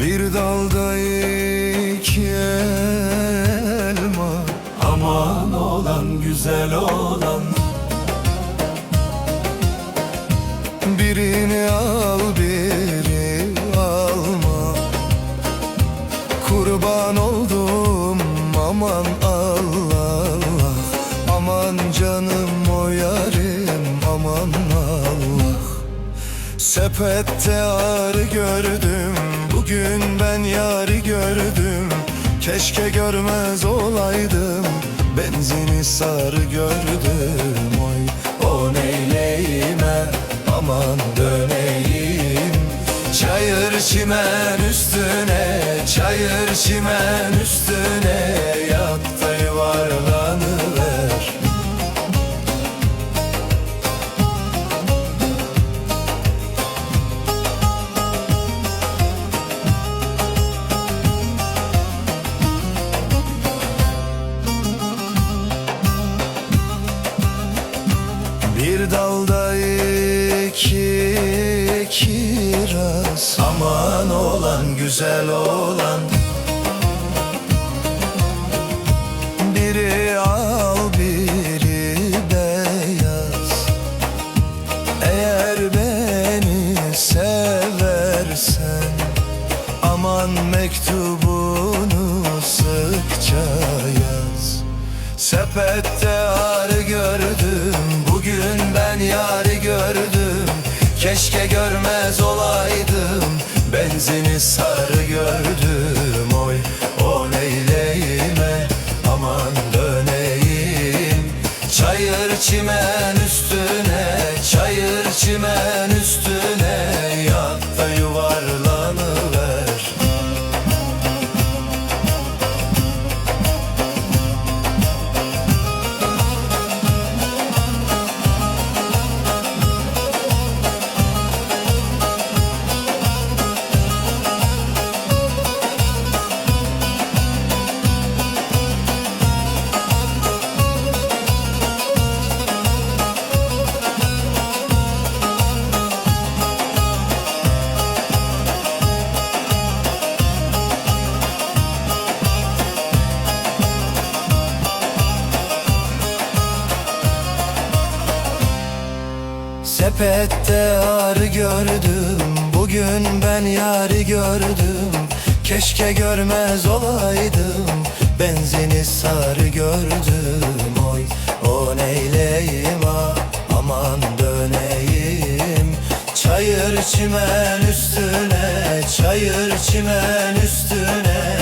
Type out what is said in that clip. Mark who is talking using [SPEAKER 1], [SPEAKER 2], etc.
[SPEAKER 1] Bir dalda iki elma. Aman olan güzel olan. Birini al biri alma. Kurban oldum aman Allah Allah. Aman canım o yarim aman Allah. Sepette ar gördüm Keşke görmez olaydım Benzini sarı gördüm. Oy o neyleyime Aman döneyim. Çayır çimen üstüne Çayır çimen üstüne Yat Dalda iki kiraz. Aman olan güzel olan. Biri al biri beyaz. Eğer beni seversen Aman mektubunu sıkça yaz. Sepette arı gördüm Bugün ben yarı gördüm. Keşke görmez olaydım. Benzini sarı gördüm. Oy o neyleyime? Aman döneyim. Çayır çimen üstüne Çayır çimen Sepette arı gördüm. Bugün ben yarı gördüm. Keşke görmez olaydım. Benzini sarı gördüm. Oy o neyleyim ah Aman döneyim. Çayır çimen üstüne Çayır çimen üstüne